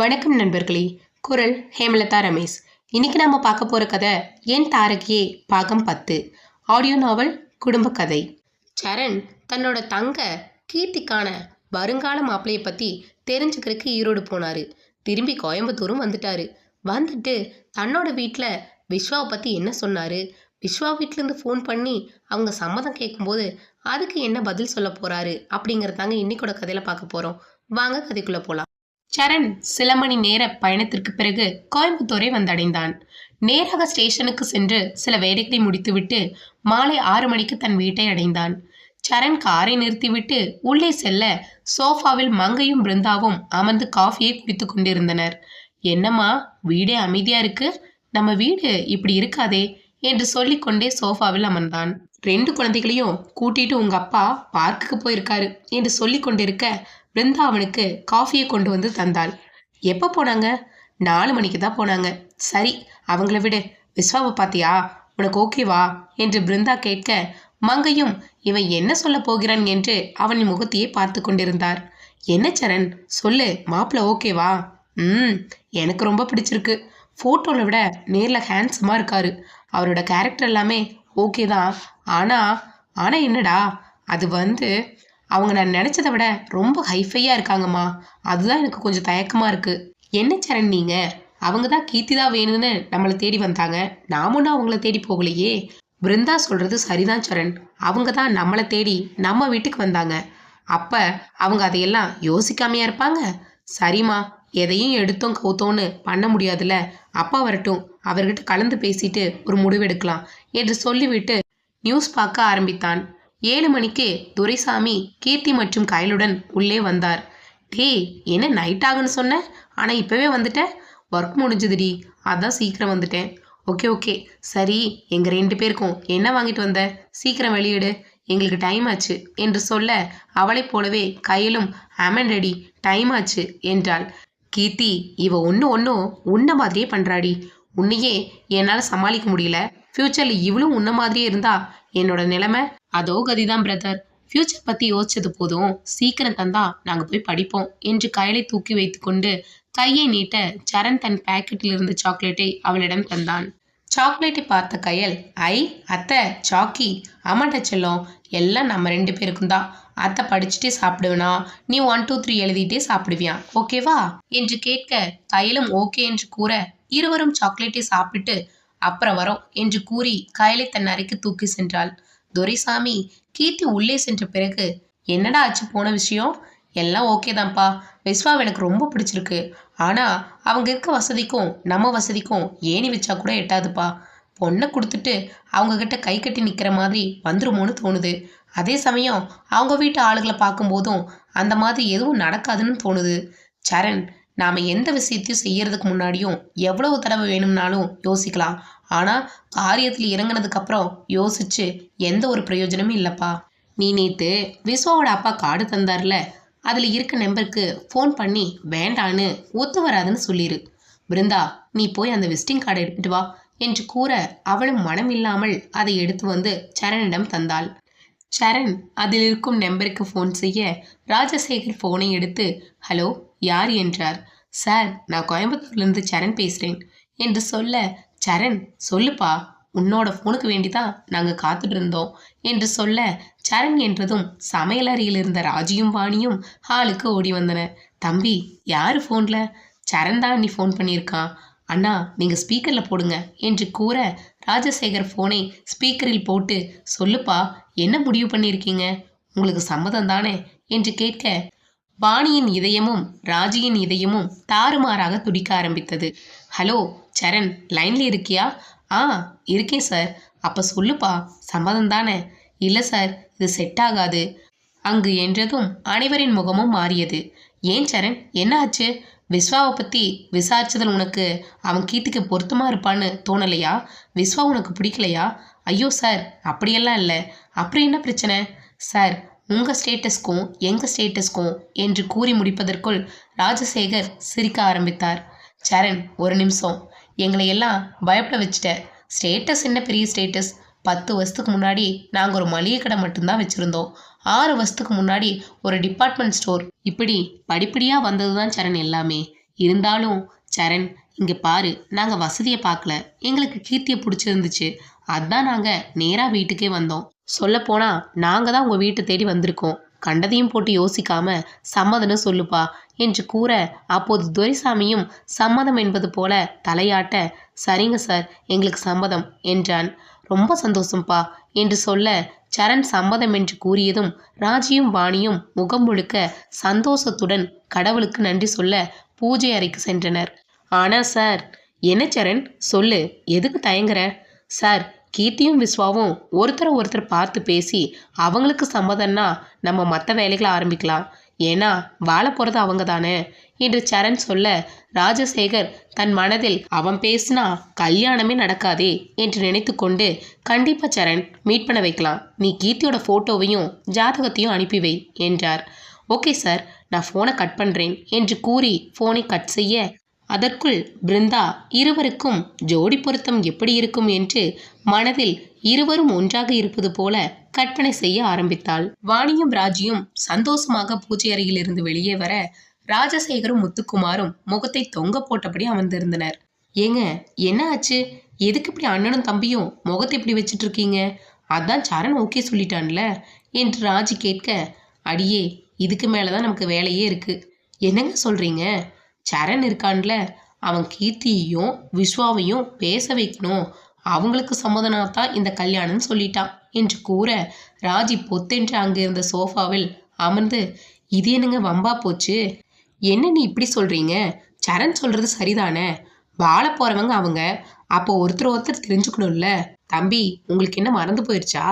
வணக்கம் நண்பர்களே. குரல் ஹேமலதா ரமேஷ். இன்னைக்கு நாம பார்க்க போற கதை என் தாரகியே பாகம் பத்து. ஆடியோ நாவல் குடும்ப கதை. சரண் தன்னோட தங்க கீர்த்திக்கான வருங்கால மாப்பிளைய பத்தி தெரிஞ்சுக்கிறதுக்கு ஈரோடு போனாரு. திரும்பி கோயம்புத்தூரும் வந்துட்டாரு. வந்துட்டு தன்னோட வீட்டில் விஸ்வாவை பற்றி என்ன சொன்னாரு? விஸ்வா வீட்டிலேருந்து ஃபோன் பண்ணி அவங்க சம்மதம் கேட்கும்போது அதுக்கு என்ன பதில் சொல்ல போகிறாரு அப்படிங்கிறதாங்க இன்னைக்கோட கதையில் பார்க்க போகிறோம் வாங்க கதைக்குள்ளே போகலாம் சரண் சில மணி நேர பயணத்திற்கு பிறகு கோயம்புத்தூரை வந்தடைந்தான். நேராக ஸ்டேஷனுக்கு சென்று சில வேலைகளை முடித்துவிட்டு மாலை ஆறு மணிக்கு தன் வீட்டை அடைந்தான். சரண் காரை நிறுத்திவிட்டு உள்ளே செல்ல சோஃபாவில் மங்கையும் பிருந்தாவும் அமர்ந்து காஃபியை குடித்து கொண்டிருந்தனர். என்னம்மா வீடே அமைதியா இருக்கு? நம்ம வீடு இப்படி இருக்காதே? என்று சொல்லிக்கொண்டே சோஃபாவில் அமர்ந்தான். ரெண்டு குழந்தைகளையும் கூட்டிட்டு உங்க அப்பா பார்க்குக்கு போயிருக்காரு என்று சொல்லி கொண்டிருக்க பிருந்தா அவனுக்கு காஃபியை கொண்டு வந்து தந்தாள். எப்போ போனாங்க? நாலு மணிக்கு தான் போனாங்க. சரி அவங்கள விடு. விஸ்வாவை பார்த்தியா? உனக்கு ஓகேவா என்று பிருந்தா கேட்க மங்கையும் இவன் என்ன சொல்ல போகிறான் என்று அவன் முகத்தையே பார்த்து கொண்டிருந்தார். என்ன சரண்? சொல்லு மாப்பிள்ள ஓகேவா ம் எனக்கு ரொம்ப பிடிச்சிருக்கு. ஃபோட்டோவில் விட நேரில் ஹேண்ட்ஸமாக இருக்காரு. அவரோட கேரக்டர் எல்லாமே ஓகே தான். ஆனால் ஆனால் என்னடா? அது வந்து அவங்க நான் நினச்சதை விட ரொம்ப ஹைஃபையாக இருக்காங்கம்மா. அதுதான் எனக்கு கொஞ்சம் தயக்கமாக இருக்குது என்ன சரண் நீங்கள் அவங்க தான் கீர்த்தி தான் வேணும்னு நம்மளை தேடி வந்தாங்க. நாம ஒன்றும் அவங்கள தேடி போகலையே. பிருந்தா சொல்கிறது சரிதான் சரண். அவங்க தான் நம்மளை தேடி நம்ம வீட்டுக்கு வந்தாங்க. அப்போ அவங்க அதையெல்லாம் யோசிக்காமையா இருப்பாங்க? சரிம்மா எதையும் எடுத்தோம் கவுத்தோன்னு பண்ண முடியாதுல்ல. அப்பா வரட்டும். அவர்கிட்ட கலந்து பேசிட்டு ஒரு முடிவெடுக்கலாம் என்று சொல்லிவிட்டு நியூஸ் பார்க்க ஆரம்பித்தான். ஏழு மணிக்கு துரைசாமி கீர்த்தி மற்றும் கயலுடன் உள்ளே வந்தார். டே என்ன நைட் ஆகுன்னு சொன்ன? ஆனால் இப்போவே வந்துட்டேன் ஒர்க் முடிஞ்சுதுடி. அதான் சீக்கிரம் வந்துட்டேன். Okay okay. சரி எங்கள் ரெண்டு பேருக்கும் என்ன வாங்கிட்டு வந்த? சீக்கிரம் வெளியிடு. எங்களுக்கு டைம் ஆச்சு. என்று சொல்ல அவளைப் போலவே கையிலும் அமன் ரெடி டைம் ஆச்சு என்றாள். கீர்த்தி இவ ஒன்று ஒன்றும் உன்ன மாதிரியே பண்ணுறாடி உன்னையே என்னால் சமாளிக்க முடியல. ஃப்யூச்சரில் இவளும் உன்ன மாதிரியே இருந்தா என்னோட நிலைமை அதோ கதிதான் பிரதர் ஃப்யூச்சர் பற்றி யோசிச்சது போதும். சீக்கிரம் தந்தா நாங்கள் போய் படிப்போம் என்று கயலை தூக்கி வைத்துக்கொண்டு கையை நீட்ட சரண் தன் பேக்கெட்டில் இருந்த சாக்லேட்டை அவளிடம் தந்தான். சாக்லேட்டை பார்த்த கையல் ஐ அத்தை சாக்கி ஆமாட்ட செல்லம். எல்லாம் நம்ம ரெண்டு பேருக்கும் தான். அத்தை படிச்சுட்டே சாப்பிடுவேனா? நீ ஒன் டூ த்ரீ எழுதிட்டே சாப்பிடுவியா? ஓகேவா என்று கேட்க கையிலும் ஓகே என்று கூற இருவரும் சாக்லேட்டை சாப்பிட்டு அப்புறம் வரோம் என்று கூறி கயலை தன் அறைக்கு தூக்கி சென்றாள். துரைசாமி கீர்த்தி உள்ளே சென்ற பிறகு என்னடா ஆச்சு போன விஷயம்? எல்லாம் ஓகே தான்ப்பா. விஸ்வாவை எனக்கு ரொம்ப பிடிச்சிருக்கு. ஆனால் அவங்க இருக்க வசதிக்கும் நம்ம வசதிக்கும் ஏணி வச்சா கூட எட்டாதுப்பா. பொண்ணை கொடுத்துட்டு அவங்கக்கிட்ட கை கட்டி நிற்கிற மாதிரி வந்துருமோன்னு தோணுது. அதே சமயம் அவங்க வீட்டு ஆளுகளை பார்க்கும்போதும் அந்த மாதிரி எதுவும் நடக்காதுன்னு தோணுது. சரண் நாம் எந்த விஷயத்தையும் செய்யறதுக்கு முன்னாடியும் எவ்வளவு தடவை வேணும்னாலும் யோசிக்கலாம். ஆனால் காரியத்தில் இறங்கினதுக்கு அப்புறம் யோசிச்சு எந்த ஒரு பிரயோஜனமும் இல்லைப்பா. நீ நேற்று விஸ்வாவோட அப்பா கார்டு தந்தார்ல அதில் இருக்க நம்பருக்கு ஃபோன் பண்ணி வேண்டான்னு ஒத்து வராதுன்னு சொல்லிடு பிருந்தா நீ போய் அந்த விசிட்டிங் கார்டை எடுத்துட்டு வா என்று கூற அவளும் மனம் இல்லாமல் அதை எடுத்து வந்து சரணிடம் தந்தாள். சரண் அதில் இருக்கும் நம்பருக்கு ஃபோன் செய்ய ராஜசேகர் ஃபோனை எடுத்து ஹலோ யார்? என்றார். சார் நான் கோயம்புத்தூர்லேருந்து சரண் பேசுகிறேன் என்று சொல்ல சரண் சொல்லுப்பா. உன்னோட ஃபோனுக்கு வேண்டிதான் நாங்கள் காத்துட்டு இருந்தோம் என்று சொல்ல சரண் என்றதும் சமையலறையில் இருந்த ராஜியும் வாணியும் ஹாலுக்கு ஓடி வந்தன. தம்பி யார் ஃபோனில் சரண் தான் நீ ஃபோன் பண்ணியிருக்கான் அண்ணா நீங்கள் ஸ்பீக்கரில் போடுங்க என்று கூற ராஜசேகர் ஃபோனை ஸ்பீக்கரில் போட்டு சொல்லுப்பா என்ன முடிவு பண்ணியிருக்கீங்க? உங்களுக்கு சம்மதம் தானே? என்று கேட்க வாணியின் இதயமும் ராஜியின் இதயமும் தாறுமாறாக துடிக்க ஆரம்பித்தது. ஹலோ சரண் லைன்ல இருக்கியா? ஆ இருக்கேன் சார் அப்போ சொல்லுப்பா சம்மதம் தானே? இல்லை சார் இது செட் ஆகாது. அங்கு என்றதும் அனைவரின் முகமும் மாறியது. ஏன் சரண் என்ன ஆச்சு? விஸ்வாவை பற்றி விசாரிச்சதில் உனக்கு அவன் கீர்த்திக்கு பொருத்தமாக இருப்பான்னு தோணலையா? விஸ்வா உனக்கு பிடிக்கலையா? ஐயோ சார் அப்படியெல்லாம் இல்லை. அப்புறம் என்ன பிரச்சனை? சார் உங்கள் ஸ்டேட்டஸ்க்கும் எங்கள் ஸ்டேட்டஸ்க்கும் என்று கூறி முடிப்பதற்குள் ராஜசேகர் சிரிக்க ஆரம்பித்தார். சரண் ஒரு நிமிஷம். எங்களை எல்லாம் பயப்பட வச்சுட்ட. ஸ்டேட்டஸ் என்ன பெரிய ஸ்டேட்டஸ் பத்து வருஷத்துக்கு முன்னாடி நாங்கள் ஒரு மளிகை கடை மட்டும்தான் வச்சுருந்தோம். ஆறு வருஷத்துக்கு முன்னாடி ஒரு டிபார்ட்மெண்ட் ஸ்டோர் இப்படி படிப்படியாக வந்தது தான் சரண் எல்லாமே. இருந்தாலும் சரண் இங்கே பாரு நாங்கள் வசதியை பார்க்கல. எங்களுக்கு கீர்த்தியை பிடிச்சிருந்துச்சு. அதுதான் நாங்கள் நேராக வீட்டுக்கே வந்தோம். சொல்லப்போனால் நாங்கள் தான் உங்கள் வீட்டை தேடி வந்திருக்கோம். கண்டதையும் போட்டு யோசிக்காம சம்மதம்னு சொல்லுப்பா என்று கூற அப்போது துரைசாமியும் சம்மதம் என்பது போல தலையாட்ட சரிங்க சார் எங்களுக்கு சம்மதம் என்றான். ரொம்ப சந்தோஷம்ப்பா என்று சொல்ல சரண் சம்மதம் என்று கூறியதும் ராஜியும் வாணியும் முகம் முழுக்க சந்தோஷத்துடன் கடவுளுக்கு நன்றி சொல்ல பூஜை அறைக்கு சென்றனர். ஆனா சார் என்ன சரண்? சொல்லு எதுக்கு தயங்குற? சார் கீர்த்தியும் விஸ்வாவும் ஒருத்தரை ஒருத்தர் பார்த்து பேசி அவங்களுக்கு சம்மதம்னா நம்ம மற்ற வேலைகளை ஆரம்பிக்கலாம். ஏன்னா வாழ போகிறது அவங்க தானே என்று சரண் சொல்ல ராஜசேகர் தன் மனதில் அவன் பேசினா கல்யாணமே நடக்காதே என்று நினைத்து கொண்டு கண்டிப்பாக சரண் மீட் பண்ண வைக்கலாம். நீ கீர்த்தியோட ஃபோட்டோவையும் ஜாதகத்தையும் அனுப்பி வை என்றார். ஓகே சார் நான் ஃபோனை கட் பண்ணுறேன் என்று கூறி ஃபோனை கட் செய்ய அதற்குள் பிருந்தா இருவருக்கும் ஜோடி பொருத்தம் எப்படி இருக்கும் என்று மனதில் இருவரும் ஒன்றாக இருப்பது போல கற்பனை செய்ய ஆரம்பித்தாள். வாணியும் ராஜியும் சந்தோஷமாக பூஜை அறையிலிருந்து வெளியே வர ராஜசேகரும் முத்துக்குமாரும் முகத்தை தொங்க போட்டபடி அமர்ந்திருந்தனர். ஏங்க என்ன ஆச்சு? எதுக்கு இப்படி அண்ணனும் தம்பியும் முகத்தை இப்படி வச்சுட்டு இருக்கீங்க? அதான் சரண் ஓகே சொல்லிட்டான்ல என்று ராஜி கேட்க அடியே இதுக்கு மேலே தான் நமக்கு வேலையே இருக்கு. என்னங்க சொல்றீங்க? சரண் இருக்கான்ல அவன் கீர்த்தியையும் விஸ்வாவையும் பேச வைக்கணும். அவங்களுக்கு சம்மதனாத்தான் இந்த கல்யாணம்னு சொல்லிட்டான் என்று கூற ராஜி பொத்தென்று அங்கே இருந்த சோஃபாவில் அமர்ந்து இது என்னங்க வம்பா போச்சு? என்ன நீ இப்படி சொல்றீங்க? சரண் சொல்றது சரிதானே? வாழ போறவங்க அவங்க. அப்போ ஒருத்தர் ஒருத்தர் தெரிஞ்சுக்கணும்ல. தம்பி உங்களுக்கு என்ன மறந்து போயிருச்சா?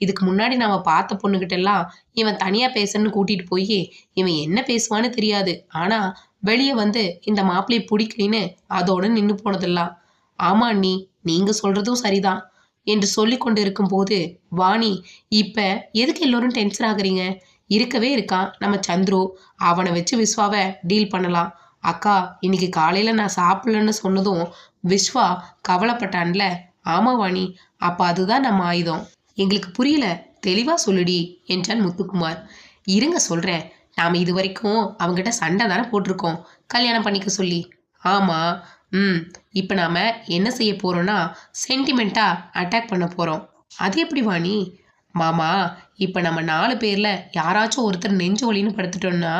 இதுக்கு முன்னாடி நாம பார்த்த பொண்ணுகிட்ட எல்லாம் இவன் தனியா பேசணும்னு கூட்டிட்டு போய் இவன் என்ன பேசுவான்னு தெரியாது. ஆனா வெளியே வந்து இந்த மாப்பிள்ளையை பிடிக்கலின்னு அதோடு நின்று போனதெல்லாம். ஆமா நீ நீங்க சொல்றதும் சரிதான் என்று சொல்லி கொண்டு இருக்கும்போது வாணி இப்ப எதுக்கு எல்லோரும் டென்ஷன் ஆகுறீங்க? இருக்கவே இருக்கான் நம்ம சந்துரு? அவனை வச்சு விஸ்வாவை டீல் பண்ணலாம். அக்கா இன்னைக்கு காலையில நான் சாப்பிடலன்னு சொன்னதும் விஸ்வா கவலைப்பட்டான்ல. ஆமா வாணி அப்ப அதுதான் நம்ம ஆயுதம். எங்களுக்கு புரியல தெளிவா சொல்லுடி என்றான் முத்துக்குமார். இருங்க சொல்றேன். நாம் இது வரைக்கும் அவங்ககிட்ட சண்டை தானே போட்டிருக்கோம். கல்யாணம் பண்ணிக்க சொல்லி. ஆமாம் ம் இப்போ நாம் என்ன செய்ய போகிறோன்னா சென்டிமெண்ட்டாக அட்டாக் பண்ண போகிறோம் அது எப்படி வாணி? மாமா இப்போ நம்ம நாலு பேரில் யாராச்சும் ஒருத்தர் நெஞ்சு வலின்னு படுத்துட்டோம்னா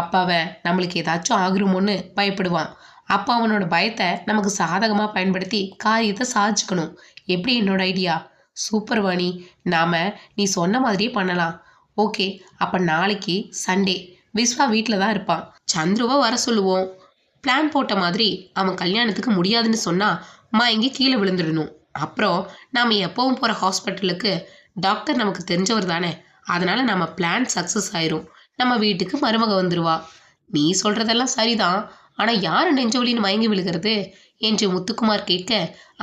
அப்ப அவன் நம்மளுக்கு ஏதாச்சும் ஆகிருமோன்னு பயப்படுவான். அப்போ அவனோட பயத்தை நமக்கு சாதகமாக பயன்படுத்தி காரியத்தை சாதிச்சுக்கணும். எப்படி என்னோட ஐடியா சூப்பர் வாணி. நாம் நீ சொன்ன மாதிரியே பண்ணலாம். ஓகே அப்போ நாளைக்கு சண்டே. விஸ்வா வீட்டில் தான் இருப்பான். சந்துருவை வர சொல்லுவோம். பிளான் போட்ட மாதிரி அவன் கல்யாணத்துக்கு முடியாதுன்னு சொன்னா மயங்கி கீழே விழுந்துடணும். அப்புறம் நாம் எப்போவும் போகிற ஹாஸ்பிட்டலுக்கு டாக்டர் நமக்கு தெரிஞ்சவர் தானே. அதனால் நம்ம பிளான் சக்ஸஸ் ஆயிரும். நம்ம வீட்டுக்கு மருமக வந்துடுவா நீ சொல்கிறதெல்லாம் சரிதான். ஆனால் யார் நெஞ்சு வலின்னு மயங்கி விழுகிறது? என்று முத்துக்குமார் கேட்க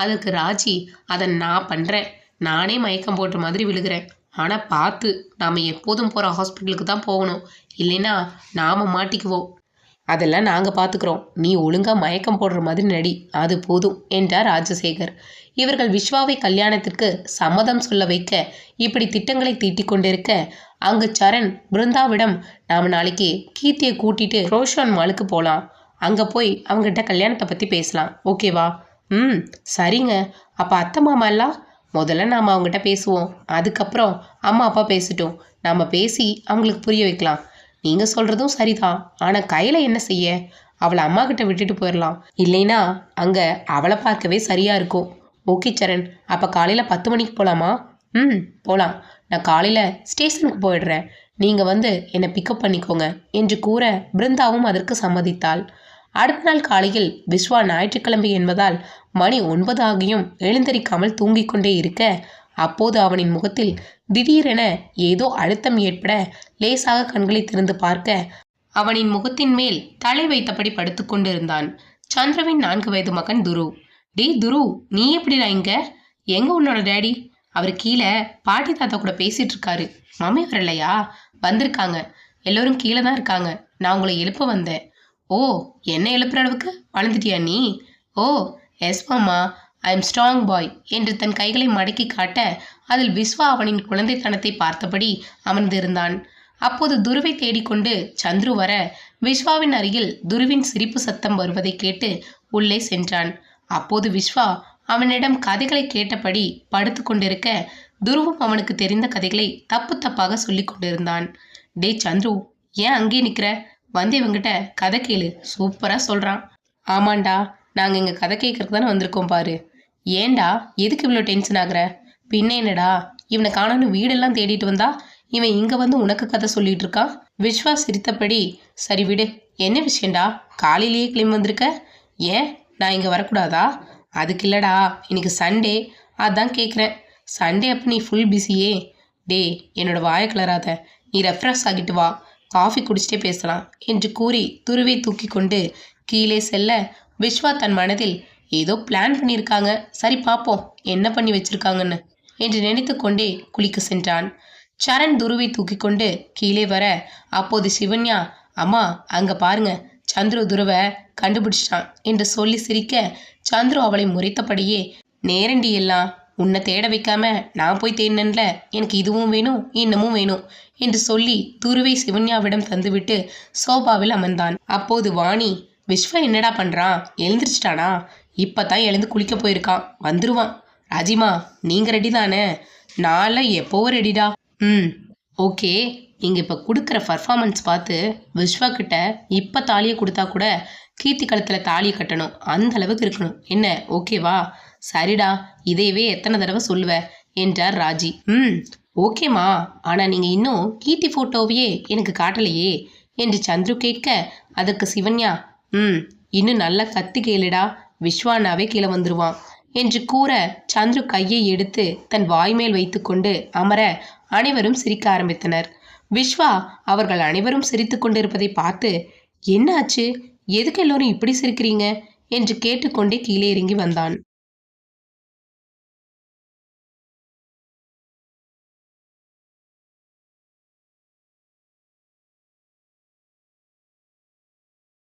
அதற்கு ராஜி அதை நான் பண்ணுறேன் நானே மயக்கம் போட்ட மாதிரி விழுகிறேன். ஆனால் பார்த்து நாம் எப்போதும் போகிற ஹாஸ்பிட்டலுக்கு தான் போகணும். இல்லைன்னா நாம் மாட்டிக்குவோம். அதெல்லாம் நாங்கள் பார்த்துக்குறோம் நீ ஒழுங்காக மயக்கம் போடுற மாதிரி நடி. அது போதும் என்றார் ராஜசேகர். இவர்கள் விஸ்வாவை கல்யாணத்திற்கு சம்மதம் சொல்ல வைக்க இப்படி திட்டங்களை தீட்டிக் கொண்டிருக்க அங்கு சரண் பிருந்தாவிடம் நாம் நாளைக்கு கீர்த்தியை கூட்டிட்டு ரோஷான் மாலுக்கு போகலாம் அங்கே போய் அவங்ககிட்ட கல்யாணத்தை பற்றி பேசலாம். ஓகேவா? ம் சரிங்க. அப்போ அத்தை மாமா எல்லாம் முதல்ல நாம் அவங்ககிட்ட பேசுவோம். அதுக்கப்புறம் அம்மா அப்பா பேசட்டும். நாம் பேசி அவங்களுக்கு புரிய வைக்கலாம். நீங்கள் சொல்கிறதும் சரிதான். ஆனால் கையில் என்ன செய்ய? அவளை அம்மா கிட்ட விட்டுட்டு போயிடலாம் இல்லைன்னா அங்கே அவளை பார்க்கவே சரியாக இருக்கும். ஓகே சரண். அப்போ காலையில் பத்து மணிக்கு போகலாமா ம் போகலாம் நான் காலையில் ஸ்டேஷனுக்கு போயிடுறேன். நீங்கள் வந்து என்னை பிக்கப் பண்ணிக்கோங்க என்று கூற பிருந்தாவும் அதற்கு சம்மதித்தாள். அடுத்த நாள் காலையில் விஸ்வா ஞாயிற்றுக்கிழமை என்பதால் மணி ஒன்பது ஆகியும் எழுந்தரிக்காமல் தூங்கிக் கொண்டே இருக்க அப்போது அவனின் முகத்தில் திடீரென ஏதோ அழுத்தம் ஏற்பட லேசாக கண்களை திறந்து பார்க்க அவனின் முகத்தின் மேல் தலை வைத்தபடி படுத்து கொண்டிருந்தான். சந்திரவின் நான்கு வயது மகன் துரு. டி துரு நீ எப்படிடா இங்க? எங்க உன்னோட டேடி? அவர் கீழே பாட்டி தாத்தா கூட பேசிட்டு இருக்காரு. மம்மி வரலையா? வந்திருக்காங்க. எல்லோரும் கீழே தான் இருக்காங்க. நான் உங்களை எழுப்ப வந்தேன். ஓ என்ன எழுப்புற அளவுக்கு? வளர்ந்துட்டியா நீ? ஓ எஸ் மாமா. ஐ எம் ஸ்ட்ராங் பாய் என்று தன் கைகளை மடக்கி காட்ட அதில் விஸ்வா அவனின் குழந்தைத்தனத்தை பார்த்தபடி அமர்ந்திருந்தான். அப்போது துருவை தேடிக்கொண்டு சந்துரு வர விஸ்வாவின் அருகில் துருவின் சிரிப்பு சத்தம் வருவதை கேட்டு உள்ளே சென்றான். அப்போது விஸ்வா அவனிடம் கதைகளை கேட்டபடி படுத்து கொண்டிருக்க துருவும் அவனுக்கு தெரிந்த கதைகளை தப்பு தப்பாக சொல்லி கொண்டிருந்தான். டே சந்துரு ஏன் அங்கே நிற்கிற வந்து இவங்கிட்ட கதை கேளு. சூப்பராக சொல்கிறான் ஆமாண்டா நாங்கள் இங்கே கதை கேட்கறதுக்கு தானே வந்திருக்கோம் பாரு. ஏன்டா எதுக்கு இவ்வளோ டென்ஷன் ஆகுற? பின்ன என்னடா இவனை காணோன்னு வீடெல்லாம் தேடிட்டு வந்தா இவன் இங்கே வந்து உனக்கு கதை சொல்லிட்டு இருக்கான்? விஸ்வா சிரித்தபடி சரி விடு என்ன விஷயம்டா? காலையிலேயே கிளம்பி வந்திருக்க? ஏன் நான் இங்கே வரக்கூடாதா? அதுக்கு இல்லடா இன்னைக்கு சண்டே. அதான் கேட்குறேன் சண்டே அப்போ நீ ஃபுல் பிஸியே டேய் என்னோட வாயை கிளறாத. நீ ரெஃப்ரெஷ் ஆகிட்டு வா. காஃபி குடிச்சிட்டே பேசலாம் என்று கூறி துருவை தூக்கி கொண்டு கீழே செல்ல விஸ்வா தன் மனதில் ஏதோ பிளான் பண்ணியிருக்காங்க. சரி பார்ப்போம் என்ன பண்ணி வச்சிருக்காங்கன்னு என்று நினைத்து கொண்டே குளிக்க சென்றான். சரண் துருவை தூக்கி கொண்டு கீழே வர அப்போது சிவன்யா அம்மா அங்க பாருங்க. சந்துரு துருவை கண்டுபிடிச்சிட்டான் என்று சொல்லி சிரிக்க சந்துரு அவளை முறைத்தபடியே நேரண்டி எல்லாம் உன்னை தேட வைக்காம நான் போய் தேடினேன்ல எனக்கு இதுவும் வேணும் இன்னமும் வேணும் என்று சொல்லி துருவை சிவன்யாவிடம் தந்துவிட்டு சோபாவில் அமர்ந்தான். அப்போது வாணி விஸ்வா என்னடா பண்ணுறான் எழுந்திரிச்சிட்டானா? இப்பதான் எழுந்து குளிக்க போயிருக்கான். வந்துருவான். ராஜிமா நீங்கள் ரெடி தானே? நாளை எப்போவோ ரெடிடா ம் ஓகே நீங்கள் இப்போ கொடுக்குற பர்ஃபார்மன்ஸ் பார்த்து விஸ்வா கிட்ட இப்போ தாலியை கொடுத்தா கூட கீர்த்தி கழுத்தில் தாலியை கட்டணும். அந்த அளவுக்கு இருக்கணும். என்ன ஓகேவா சரிடா இதையவே எத்தனை தடவை சொல்லுவ என்றார் ராஜி. ம் ஓகேம்மா ஆனால் நீங்கள் இன்னும் கீர்த்தி ஃபோட்டோவையே எனக்கு காட்டலையே என்று சந்துரு கேட்க அதற்கு சிவன்யா ம் இன்னும் நல்லா கத்தி கேளுடா விஸ்வானாவே கீழே வந்துருவான் என்று கூற சந்துரு கையை எடுத்து தன் வாய்மேல் வைத்துக்கொண்டு அமர அனைவரும் சிரிக்க ஆரம்பித்தனர். விஸ்வா அவர்கள் அனைவரும் சிரித்து கொண்டிருப்பதை பார்த்து என்னாச்சு? எதுக்கு எல்லோரும் இப்படி சிரிக்கிறீங்க? என்று கேட்டுக்கொண்டே கீழே இறங்கி வந்தான்.